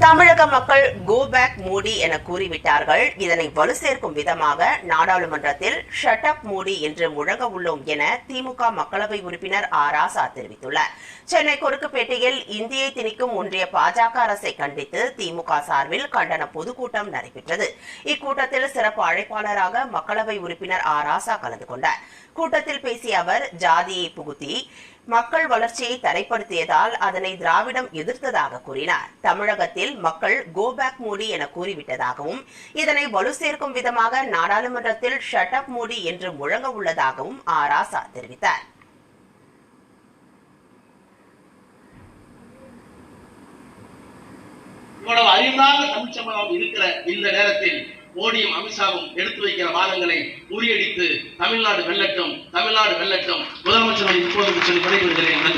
தமிழக மக்கள் go back Modi என கூறிவிட்டார்கள். இதனை வலு சேர்க்கும் விதமாக நாடாளுமன்றத்தில் ஷட் அப் மோடி என்று முழங்க உள்ளோம் என திமுக மக்களவை உறுப்பினர் ஆ. ராசா தெரிவித்துள்ளார். சென்னை கொருக்குப்பேட்டையில் இந்தியை திணிக்கும் ஒன்றிய பாஜக அரசை கண்டித்து திமுக சார்பில் கண்டன பொதுக்கூட்டம் நடைபெற்றது. இக்கூட்டத்தில் சிறப்பு அழைப்பாளராக மக்களவை உறுப்பினர் ஆ. ராசா கலந்து கொண்டார். கூட்டத்தில் பேசிய அவர் ஜாதியை புகுத்தி மக்கள் வளர்ச்சியை தடைப்படுத்தியதால் அதனை திராவிடம் எதிர்த்ததாக கூறினார். தமிழகத்தில் மக்கள் கோபேக் மோடி என கூறிவிட்டதாகவும் இதனை வலு சேர்க்கும் விதமாக நாடாளுமன்றத்தில் ஷட் அப் மோடி என்று முழங்க உள்ளதாகவும் ஆ. ராசா தெரிவித்தார். இவ்வளவு அறிந்தாத தமிழ் இருக்கிற இந்த நேரத்தில் மோடியும் அமித்ஷாவும் எடுத்து வைக்கிற வாதங்களை முறியடித்து தமிழ்நாடு வெள்ளட்டும் தமிழ்நாடு வெள்ளட்டும் முதலமைச்சர் இப்போது சொல்லி விடைபெறுகிறேன்